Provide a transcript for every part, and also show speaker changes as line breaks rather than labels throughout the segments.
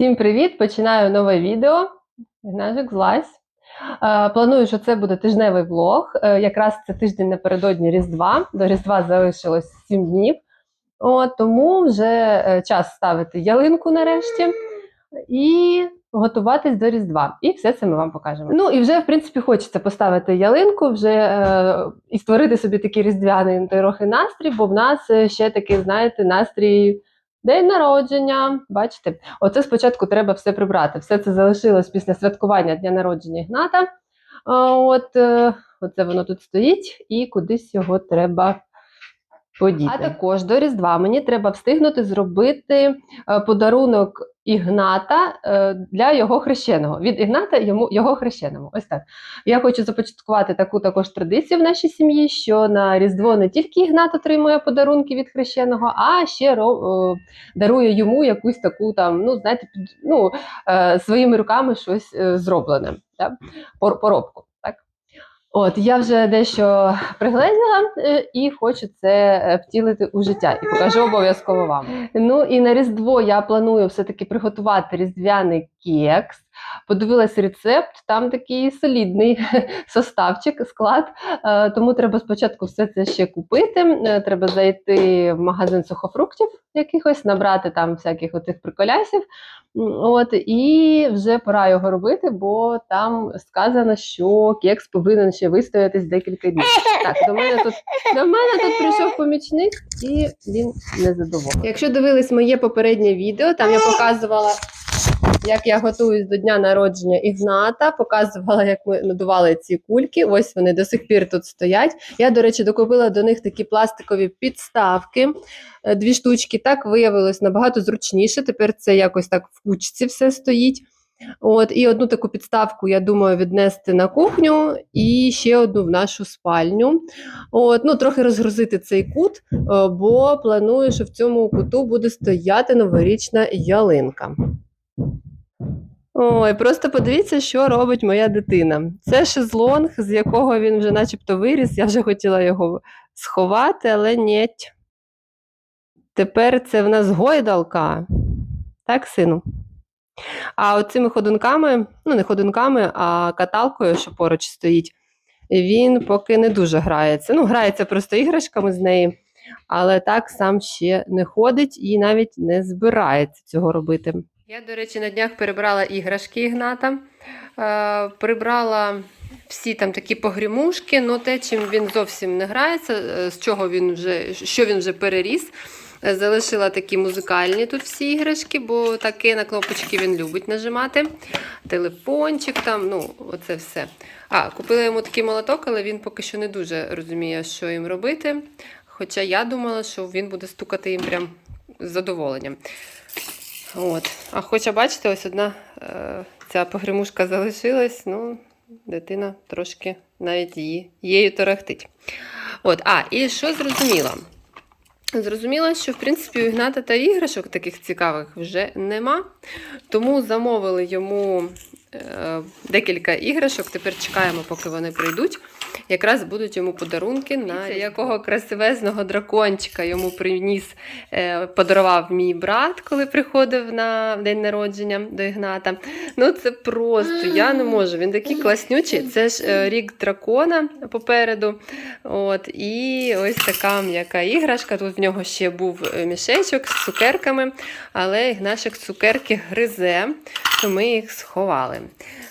Всім привіт! Починаю нове відео. Гнажик злазь. Е, Планую, що це буде тижневий влог. Е, Якраз це тиждень напередодні Різдва. До Різдва залишилось 7 днів. От, тому вже е, час ставити ялинку нарешті і готуватись до Різдва. І все це ми вам покажемо. Ну і вже, в принципі, хочеться поставити ялинку вже і створити собі такий різдвяний трохи настрій, бо в нас ще такий, знаєте, настрій. День народження, бачите, оце спочатку треба все прибрати. Все це залишилось після святкування дня народження Ігната. От е, оце воно тут стоїть, і кудись його треба подіти. А також до Різдва мені треба встигнути зробити е, подарунок Ігната е, для його хрещеного. Від Ігната йому його хрещеному. Ось так. Я хочу започаткувати таку також традицію в нашій сім'ї, що на Різдво не тільки Ігнат отримує подарунки від хрещеного, а ще ро- е, дарує йому якусь таку там, ну, знаєте, ну, е, своїми руками щось зроблене, так? Поробку. От, я вже дещо пригледіла е, і хочу це е, втілити у життя і покажу обов'язково вам. Ну і на Різдво я планую все-таки приготувати різдвяний кекс. Подивилась рецепт, там такий солідний составчик, склад. Е, Тому треба спочатку все це ще купити. Е, Треба зайти в магазин сухофруктів якихось, набрати там всяких оцих приколясів. От, і вже пора його робити, бо там сказано, що кекс повинен ще вистоятись декілька днів. Так, до мене тут до мене тут прийшов помічник, і він незадоволений. Якщо дивились моє попереднє відео, там я показувала. Як я готуюсь до дня народження Ігната, показувала, як ми надували ці кульки. Ось вони до сих пір тут стоять. Я, до речі, докупила до них такі пластикові підставки, е, дві штучки. Так виявилось набагато зручніше. Тепер це якось так в кучці все стоїть. От, і одну таку підставку, я думаю, віднести на кухню, і ще одну в нашу спальню. От, ну, трохи розгрузити цей кут, е, бо планую, що в цьому куту буде стояти новорічна ялинка. Ой, просто подивіться, що робить моя дитина. Це шезлонг, з якого він вже начебто виріс. Я вже хотіла його сховати, але ні. Тепер це в нас гойдалка. Так, сину? А оцими ходунками, ну не ходунками, а каталкою, що поруч стоїть, він поки не дуже грається. Ну, грається просто іграшками з неї, але так сам ще не ходить і навіть не збирається цього робити. Я, до речі, на днях перебрала іграшки Ігната, е, прибрала всі там такі погрімушки, але те, чим він зовсім не грається, е, з чого він вже, що він вже переріс. Е, Залишила такі музикальні тут всі іграшки, бо таке на кнопочки він любить нажимати. Телефончик там, ну, оце все. А, купила йому такий молоток, але він поки що не дуже розуміє, що їм робити. Хоча я думала, що він буде стукати їм прям з задоволенням. От. А хоча, бачите, ось одна е, ця погремушка залишилась, ну, дитина трошки навіть її, її торохтить. От, а, і що зрозуміла? Зрозуміла, що в принципі у Ігната та іграшок таких цікавих вже нема. Тому замовили йому е, декілька іграшок. Тепер чекаємо, поки вони прийдуть. Якраз будуть йому подарунки на якого красивезного дракончика йому приніс, е, подарував мій брат, коли приходив на день народження до Ігната. Ну це просто я не можу. Він такий класнючий. Це ж е, рік дракона попереду. От, і ось така м'яка іграшка. Тут в нього ще був е, мішечок з цукерками, але Ігнашик цукерки гризе, то ми їх сховали.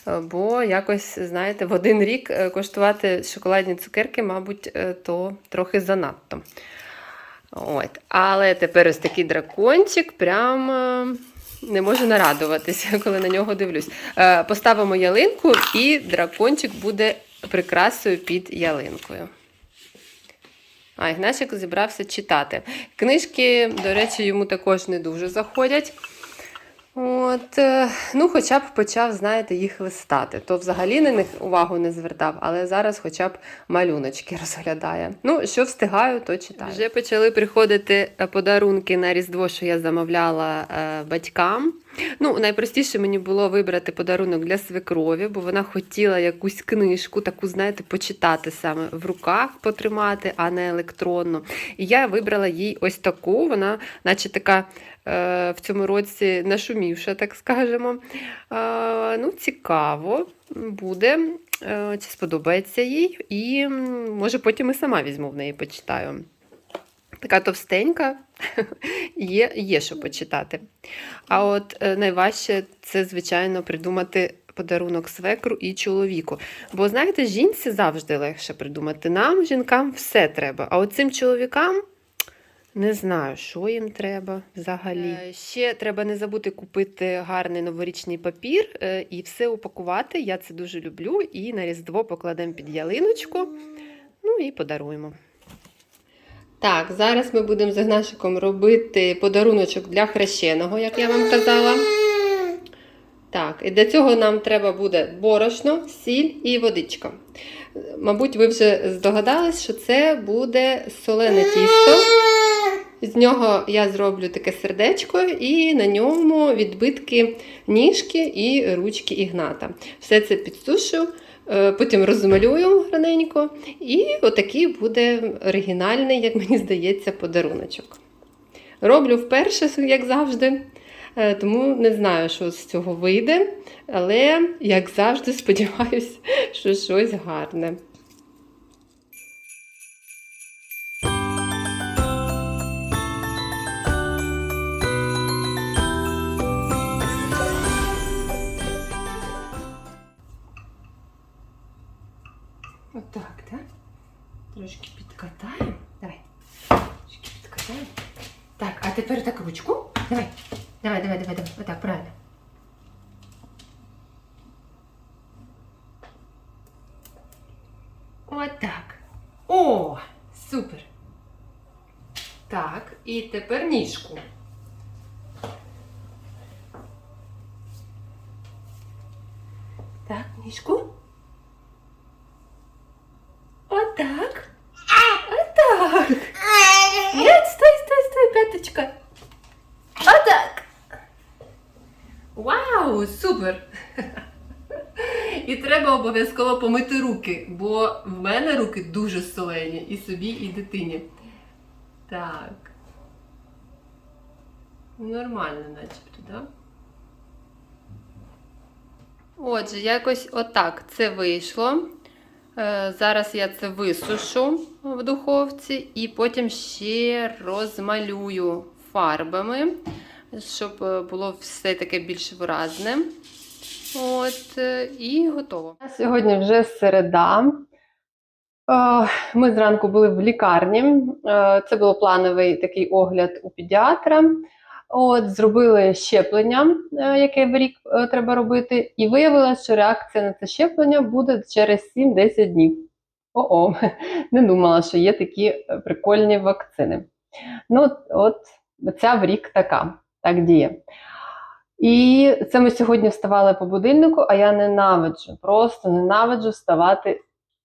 Е, Бо якось, знаєте, в один рік е, коштувати шоколадні цукерки, мабуть, е, то трохи занадто. От. Але тепер ось такий дракончик прям не можу нарадуватися, коли на нього дивлюсь. Поставимо ялинку, і дракончик буде прикрасою під ялинкою. А Ігнашик зібрався читати. Книжки, до речі, йому також не дуже заходять. От, е, ну, хоча б почав, знаєте, їх листати. То взагалі на них увагу не звертав, але зараз хоча б малюночки розглядає. Ну, що встигаю, то читаю. Вже почали приходити е, подарунки на Різдво, що я замовляла е, батькам. Ну, найпростіше мені було вибрати подарунок для свекрові, бо вона хотіла якусь книжку, таку, знаєте, почитати саме в руках потримати, а не електронну. І я вибрала їй ось таку. Вона, наче така в цьому році нашумівша, так скажемо. Е, ну, цікаво буде, е, чи сподобається їй, і може потім і сама візьму в неї почитаю. Така товстенька, є, є що почитати. А от е, найважче це, звичайно, придумати подарунок свекру і чоловіку. Бо, знаєте, жінці завжди легше придумати. Нам, жінкам, все треба. А от цим чоловікам не знаю, що їм треба взагалі. Е, Ще треба не забути купити гарний новорічний папір е, і все упакувати. Я це дуже люблю. І на Різдво покладемо під ялиночку. Ну і подаруємо. Так, зараз ми будемо з Игнашиком робити подаруночок для хрещеного, як я вам казала. Так, і для цього нам треба буде борошно, сіль і водичка. Мабуть, ви вже здогадались, що це буде солене тісто. З нього я зроблю таке сердечко, і на ньому відбитки ніжки і ручки Ігната. Все це підсушу, е, потім розмалюю раненько, і отакий буде оригінальний, як мені здається, подаруночок. Роблю вперше, як завжди, е, тому не знаю, що з цього вийде, але, як завжди, сподіваюся, що щось гарне. Підкатаємо. Давай. Підкатаємо. Так, а тепер так ручку. Давай. Давай, давай, давай, давай. Отак, правильно. Отак. О, супер. Так, і тепер ніжку. Так, ніжку. Отак. Отак. Нет, стой, стой, стой, п'яточка. Отак. Вау, супер. І треба обов'язково помити руки, бо в мене руки дуже солені і собі, і дитині. Так. Нормально, начебто, так? Отже, якось отак це вийшло. Е, Зараз я це висушу в духовці і потім ще розмалюю фарбами, щоб е, було все таке більш виразне. От, е, і готово. Сьогодні вже середа. Е, Ми зранку були в лікарні. Е, Це був плановий такий огляд у педіатра. От, зробили щеплення, яке в рік треба робити, і виявилося, що реакція на це щеплення буде через 7-10 днів. О-о, не думала, що є такі прикольні вакцини. Ну, от ця в рік така, так діє. І це ми сьогодні вставали по будильнику, а я ненавиджу, просто ненавиджу вставати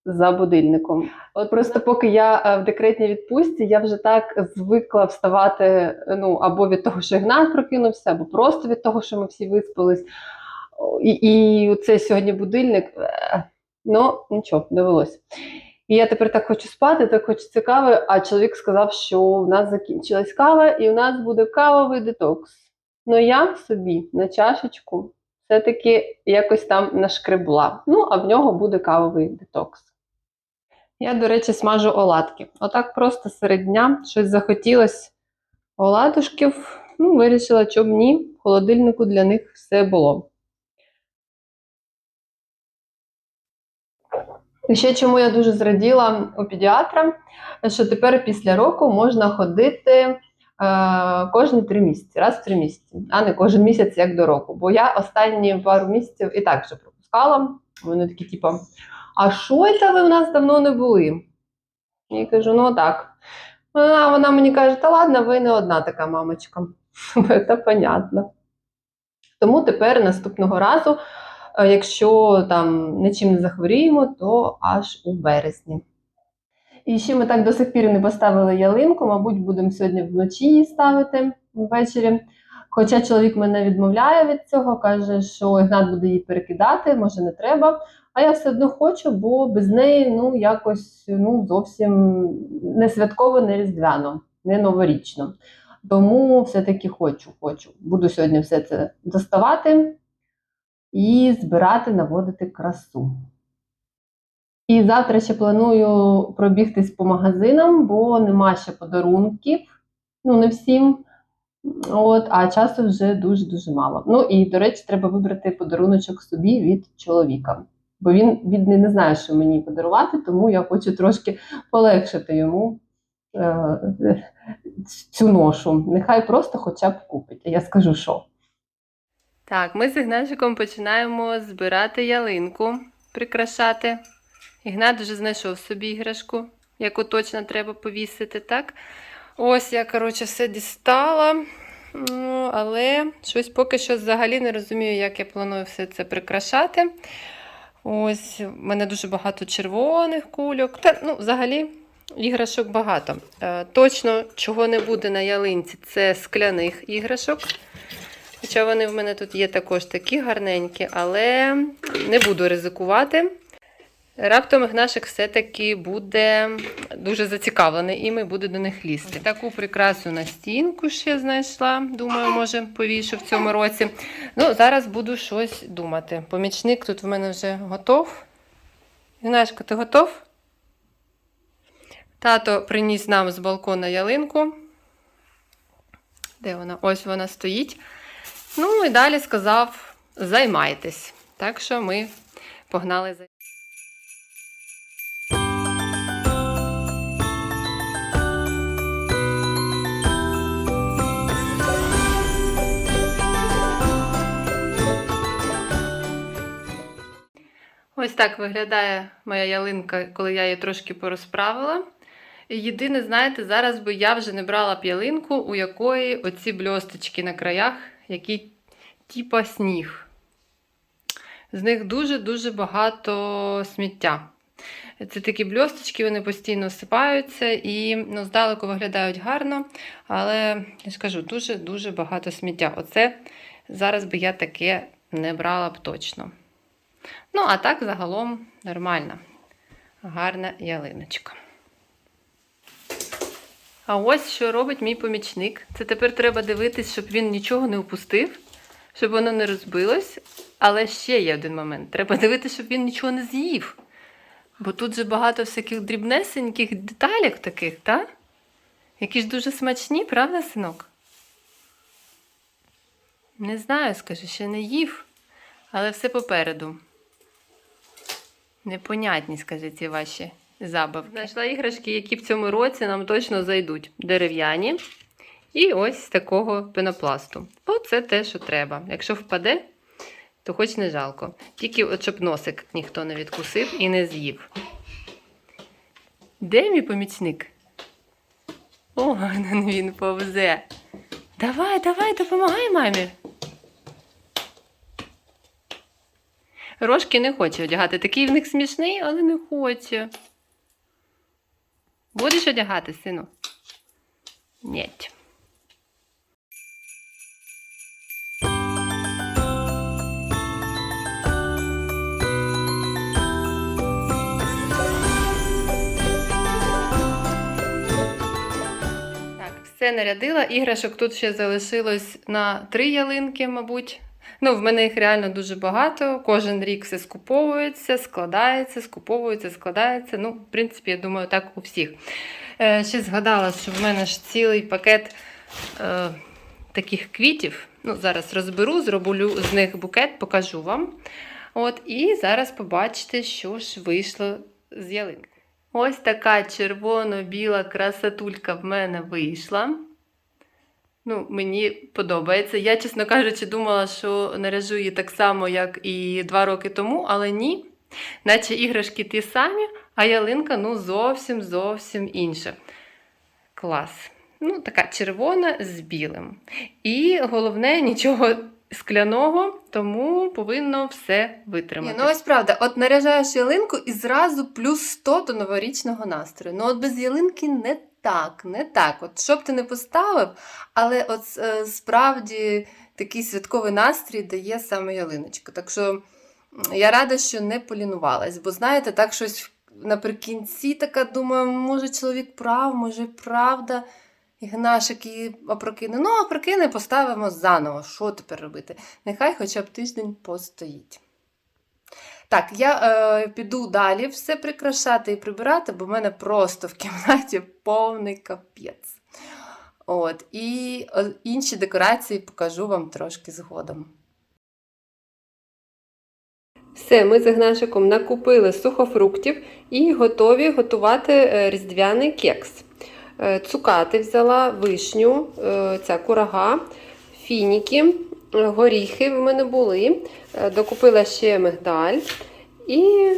за будильником. От просто поки я е, в декретній відпустці, я вже так звикла вставати е, ну, або від того, що Ігнат прокинувся, або просто від того, що ми всі виспались. І, і цей сьогодні будильник, е, ну нічого, довелося. І я тепер так хочу спати, так хочу кави, а чоловік сказав, що в нас закінчилась кава, і у нас буде кавовий детокс. Ну я собі на чашечку все-таки якось там нашкребла. Ну, а в нього буде кавовий детокс. Я, до речі, смажу оладки. Отак просто серед дня щось захотілося оладушків. Ну, вирішила, щоб ні, в холодильнику для них все було. І ще чому я дуже зраділа у педіатра, що тепер після року можна ходити кожні три місяці, раз в три місяці, а не кожен місяць як до року. Бо я останні пару місяців і так вже пропускала. Вони такі, типу, а що це ви в нас давно не були? Я кажу, ну так. Вона, вона мені каже, та ладно, ви не одна така мамочка. Це понятно. Тому тепер наступного разу, е, якщо там нічим не захворіємо, то аж у березні. І ще ми так до сих пір не поставили ялинку, мабуть, будемо сьогодні вночі її ставити ввечері. Хоча чоловік мене відмовляє від цього, каже, що Ігнат буде її перекидати, може не треба. А я все одно хочу, бо без неї ну якось ну зовсім не святково, не різдвяно, не новорічно. Тому все-таки хочу, хочу. Буду сьогодні все це доставати і збирати, наводити красу. І завтра ще планую пробігтись по магазинам, бо нема ще подарунків. Ну, не всім. От, а часу вже дуже-дуже мало. Ну і, до речі, треба вибрати подаруночок собі від чоловіка. Бо він, він не знає, що мені подарувати, тому я хочу трошки полегшити йому е, цю ношу. Нехай просто хоча б купить. А я скажу, що. Так, ми з Ігнатчиком починаємо збирати ялинку, прикрашати. Ігнат вже знайшов собі іграшку, яку точно треба повісити, так? Ось я, коротше, все дістала. Ну, але щось поки що взагалі не розумію, як я планую все це прикрашати. Ось, в мене дуже багато червоних кульок. Та, ну, взагалі, іграшок багато. Е, точно, чого не буде на ялинці, це скляних іграшок. Хоча вони в мене тут є також такі гарненькі, але не буду ризикувати. Раптом Ігнашик все-таки буде дуже зацікавлений і ми буде до них лізти. Таку прикрасу на стінку ще знайшла. Думаю, може повішу в цьому році. Ну, зараз буду щось думати. Помічник тут в мене вже готов. Ігнашко, ти готов? Тато приніс нам з балкона ялинку. Де вона? Ось вона стоїть. Ну і далі сказав: займайтесь. Так що ми погнали за. Ось так виглядає моя ялинка, коли я її трошки порозправила. І єдине, знаєте, зараз би я вже не брала б ялинку, у якої оці бльосточки на краях, які типа сніг. З них дуже-дуже багато сміття. Це такі бльосточки, вони постійно осипаються і ну, здалеку виглядають гарно, але я ж дуже-дуже багато сміття. Оце зараз би я таке не брала б точно. Ну, а так загалом нормальна, гарна ялиночка. А ось що робить мій помічник. Це тепер треба дивитись, щоб він нічого не упустив, щоб воно не розбилось. Але ще є один момент. Треба дивитися, щоб він нічого не з'їв. Бо тут же багато всяких дрібнесеньких деталек таких, так? Які ж дуже смачні, правда, синок? Не знаю, скажу, ще не їв, але все попереду. Непонятні, скажи, ці ваші забавки. Знайшла іграшки, які в цьому році нам точно зайдуть. Дерев'яні. І ось такого пенопласту. Бо це те, що треба. Якщо впаде, то хоч не жалко. Тільки от щоб носик ніхто не відкусив і не з'їв. Де мій помічник? О, він повзе. Давай, давай, допомагай мамі. Рожки не хоче одягати. Такий в них смішний, але не хоче. Будеш одягати, сину? Ні. Нарядила. Іграшок тут ще залишилось на три ялинки, мабуть. Ну, в мене їх реально дуже багато. Кожен рік все скуповується, складається, скуповується, складається. Ну, в принципі, я думаю, так у всіх. Е, ще згадала, що в мене ж цілий пакет е, таких квітів. Ну, зараз розберу, зроблю з них букет, покажу вам. От, і зараз побачите, що ж вийшло з ялинки. Ось така червоно-біла красотулька в мене вийшла. Ну, мені подобається. Я, чесно кажучи, думала, що наряжу її так само, як і два роки тому, але ні. Наче іграшки ті самі, а ялинка ну, зовсім зовсім інша. Клас. Ну, така червона з білим. І головне, нічого скляного, тому повинно все витримати. ну ось правда, от наряжаєш ялинку і зразу плюс 100 до новорічного настрою. Ну, от без ялинки не так, не так. От що б ти не поставив, але от е, справді такий святковий настрій дає саме ялиночка. Так що я рада, що не полінувалась, бо знаєте, так щось наприкінці така думаю, може чоловік прав, може правда. Ігнашик її опрокине. Ну, опрокине, поставимо заново. Що тепер робити? Нехай хоча б тиждень постоїть. Так, я е, піду далі все прикрашати і прибирати, бо в мене просто в кімнаті повний капець. От, і е, інші декорації покажу вам трошки згодом. Все, ми з Ігнашиком накупили сухофруктів і готові готувати е, різдвяний кекс. Е, Цукати взяла, вишню, ця курага, фініки, горіхи в мене були. Е, Докупила ще мигдаль і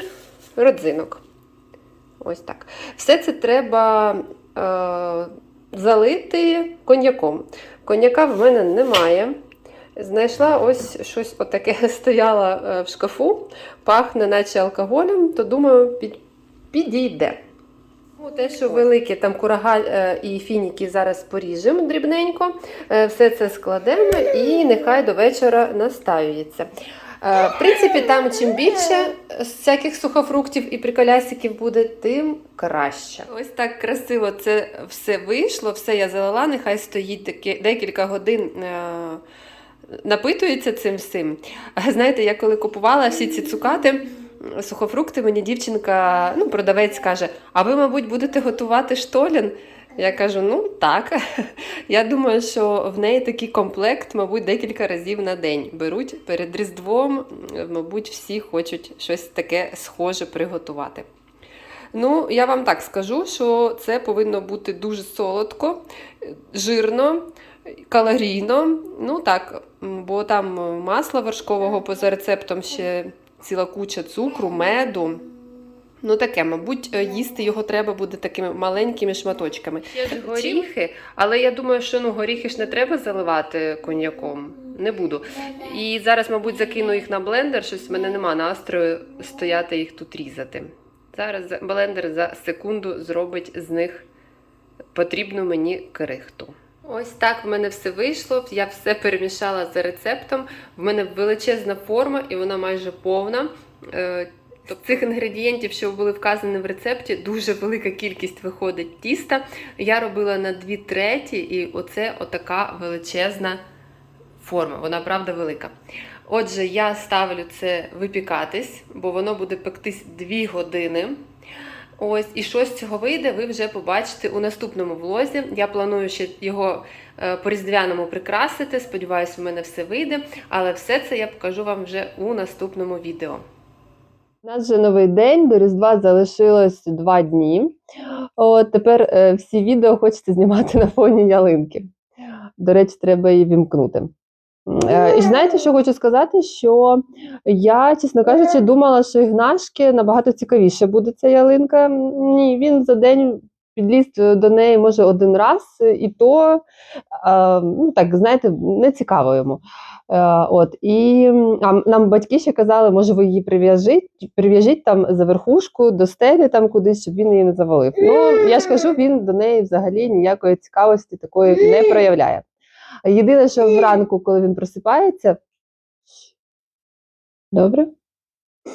родзинок. Ось так. Все це треба е, залити коньяком. Коньяка в мене немає. Знайшла ось щось отаке стояло е, в шкафу, пахне, наче алкоголем, то думаю, під, підійде. Ну, Те, що велике, там курага е, і фініки зараз поріжемо дрібненько, е, все це складемо і нехай до вечора настаюється. Е, В принципі, там чим більше всяких сухофруктів і приколясиків буде, тим краще. Ось так красиво це все вийшло, все я залила, нехай стоїть декілька годин. Напитується цим всім. Знаєте, я коли купувала всі ці цукати, сухофрукти, мені дівчинка, ну, продавець каже: А ви, мабуть, будете готувати штолін? Я кажу, ну так. Я думаю, що в неї такий комплект, мабуть, декілька разів на день беруть перед Різдвом, мабуть, всі хочуть щось таке схоже приготувати. Ну, я вам так скажу, що це повинно бути дуже солодко, жирно, калорійно. Ну так, бо там масла вершкового поза рецептом ще ціла куча цукру, меду. Ну таке, мабуть, е, їсти його треба буде такими маленькими шматочками. Є ж горіхи, але я думаю, що ну горіхи ж не треба заливати коньяком. Не буду. І зараз, мабуть, закину їх на блендер. Щось в мене нема настрою стояти їх тут різати. Зараз блендер за секунду зробить з них потрібну мені крихту. Ось так в мене все вийшло. Я все перемішала за рецептом. В мене величезна форма і вона майже повна. Е, Тобто цих інгредієнтів, що були вказані в рецепті, дуже велика кількість виходить тіста. Я робила на 2 треті, і оце отака величезна форма. Вона правда велика. Отже, я ставлю це випікатись, бо воно буде пектись 2 години. Ось, і що з цього вийде, ви вже побачите у наступному влозі. Я планую ще його е, по-різдвяному прикрасити. Сподіваюсь, у мене все вийде. Але все це я покажу вам вже у наступному відео. У нас вже новий день, до Різдва залишилось два дні. От тепер е, всі відео хочеться знімати на фоні ялинки. До речі, треба її вімкнути. Е, І знаєте, що хочу сказати? Що я, чесно кажучи, думала, що ігнашки набагато цікавіше буде ця ялинка. Ні, він за день підліз до неї може один раз, і то, е, ну так, знаєте, не цікаво йому. Е, От і а нам батьки ще казали, може, ви її прив'яжіть, прив'яжіть там за верхушку до стелі, там кудись, щоб він її не завалив. Ну я ж кажу, він до неї взагалі ніякої цікавості такої не проявляє. Єдине, що вранку, коли він просипається, добре.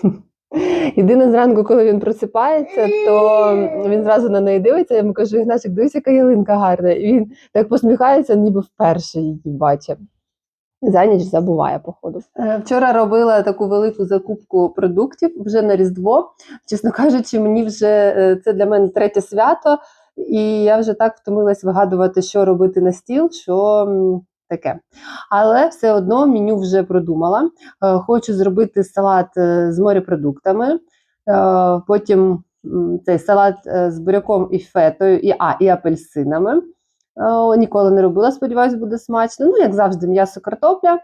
Єдине зранку, коли він просипається, то він зразу на неї дивиться. Я йому кажу, Ігнатик, дивись, яка ялинка гарна. І він так посміхається, ніби вперше її бачив. За ніч забуває, походу. Е, Вчора робила таку велику закупку продуктів вже на Різдво. Чесно кажучи, мені вже е, це для мене третє свято, і я вже так втомилась вигадувати, що робити на стіл, що таке. Але все одно меню вже продумала. Е, Хочу зробити салат е, з морепродуктами, е, потім цей салат з буряком і фетою, і, а, і апельсинами. Ніколи не робила, сподіваюсь, буде смачно. Ну, як завжди, м'ясо картопля,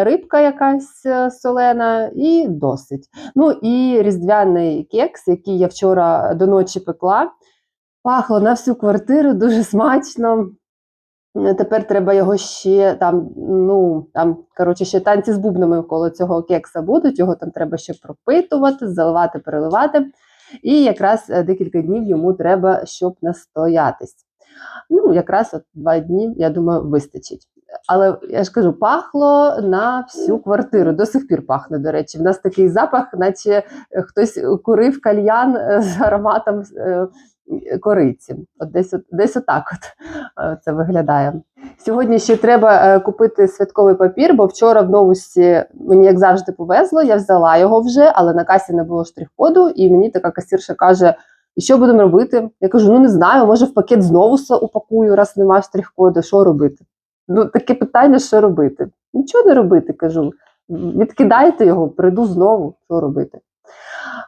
рибка якась солена і досить. Ну і різдвяний кекс, який я вчора до ночі пекла. Пахло на всю квартиру дуже смачно. Е, Тепер треба його ще там, ну там, коротше, ще танці з бубнами коло цього кекса будуть. Його там треба ще пропитувати, заливати, переливати. І якраз е, декілька днів йому треба, щоб настоятись. Ну, якраз от два дні, я думаю, вистачить. Але я ж кажу, пахло на всю квартиру. До сих пір пахне, до речі. В нас такий запах, наче хтось курив кальян е, з ароматом е, кориці. От десь, десь отак от е, це виглядає. Сьогодні ще треба е, купити святковий папір, бо вчора в новості мені, як завжди, повезло. Я взяла його вже, але на касі не було штрих-коду, і мені така касірша каже: і що будемо робити? Я кажу: ну не знаю, може в пакет знову упакую, раз немає штрих-коду. Що робити? Ну, таке питання, що робити? Нічого не робити, кажу. Відкидайте його, прийду знову, що робити.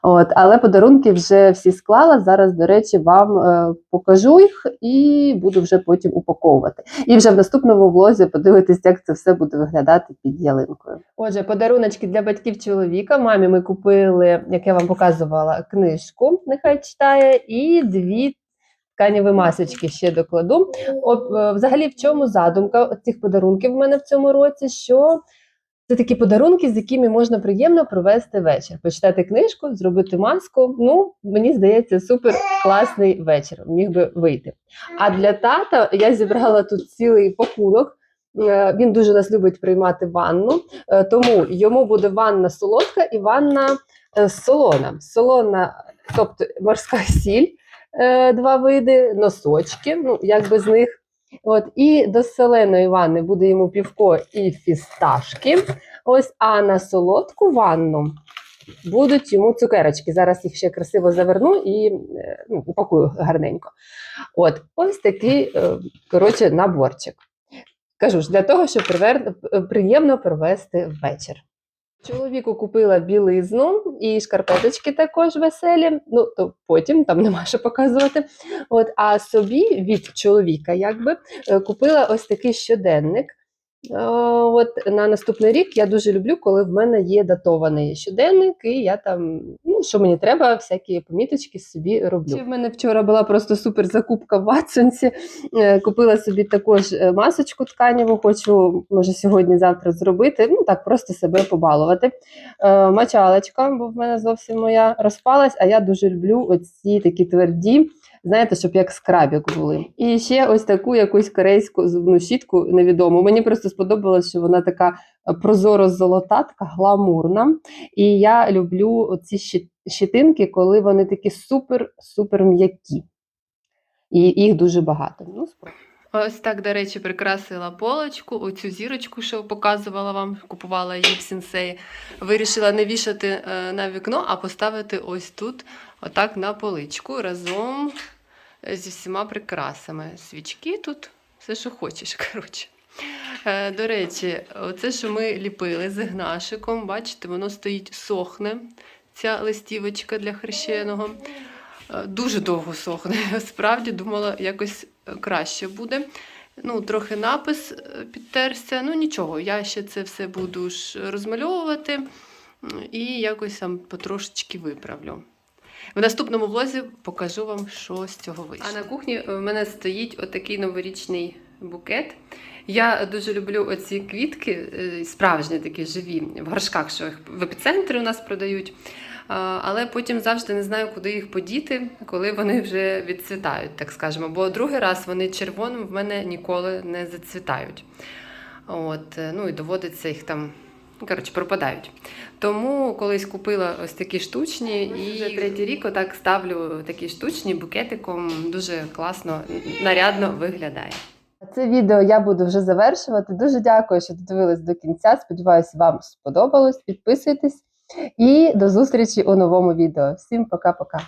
От, але подарунки вже всі склала. Зараз, до речі, вам е, покажу їх і буду вже потім упаковувати. І вже в наступному влозі подивитись, як це все буде виглядати під ялинкою. Отже, подаруночки для батьків чоловіка. Мамі ми купили, як я вам показувала, книжку, нехай читає, і дві тканіві масочки ще докладу. От, е, взагалі, в чому задумка цих подарунків в мене в цьому році? Що це такі подарунки, з якими можна приємно провести вечір. Почитати книжку, зробити маску. Ну, мені здається, супер класний вечір. Міг би вийти. А для тата я зібрала тут цілий пакунок. Е, Він дуже нас любить приймати ванну, е, тому йому буде ванна солодка і ванна е, солона. Солона, тобто морська сіль, два види, носочки, ну як без них. От, і до соленої ванни буде йому півко і фісташки. Ось, а на солодку ванну будуть йому цукерочки. Зараз їх ще красиво заверну і е, ну, упакую гарненько. От, ось такий, е, коротше, наборчик. Кажу ж, для того, щоб приємно провести вечір. Чоловіку купила білизну і шкарпеточки також веселі. Ну, то потім там нема що показувати. От, а собі від чоловіка якби е, купила ось такий щоденник. Е, От на наступний рік я дуже люблю, коли в мене є датований щоденник, і я там, ну що мені треба, всякі поміточки собі роблю. Ще в мене вчора була просто супер закупка в Ватсонсі. Е, Купила собі також е, масочку тканіву, хочу, може, сьогодні-завтра зробити. Ну так, просто себе побалувати. Мочалочка, бо в мене зовсім моя розпалась, а я дуже люблю оці такі тверді. Знаєте, щоб як скрабік були. І ще ось таку якусь корейську зубну щітку невідому. Мені просто сподобалось, що вона така е, прозоро-золота, така гламурна. І я люблю ці щитинки, коли вони такі супер-супер м'які. І їх дуже багато. Ну, спробуй. Ось так, до речі, прикрасила полочку. Оцю зірочку, що показувала вам, купувала її в сенсеї. Вирішила не вішати е, на вікно, а поставити ось тут, отак на поличку, разом зі всіма прикрасами. Свічки тут, все, що хочеш. коротше. Е, До речі, оце, що ми ліпили з гнашиком, бачите, воно стоїть, сохне, ця листівочка для хрещеного. Е, Дуже довго сохне. Справді думала, якось краще буде. Ну, трохи напис е, підтерся. Ну, нічого, я ще це все буду ж розмальовувати і якось там потрошечки виправлю. В наступному влозі покажу вам, що з цього вийшло. А на кухні в мене стоїть отакий новорічний букет. Я дуже люблю оці квітки, е, справжні такі живі, в горшках, що їх в епіцентрі у нас продають. Але потім завжди не знаю, куди їх подіти, коли вони вже відцвітають, так скажемо. Бо другий раз вони червоним в мене ніколи не зацвітають. От, е, ну і доводиться їх там. Коротше, пропадають. Тому колись купила ось такі штучні, і вже третій рік отак ставлю такі штучні букетиком. Дуже класно, нарядно виглядає. Це відео я буду вже завершувати. Дуже дякую, що додивились до кінця. Сподіваюсь, вам сподобалось. Підписуйтесь і до зустрічі у новому відео. Всім пока-пока.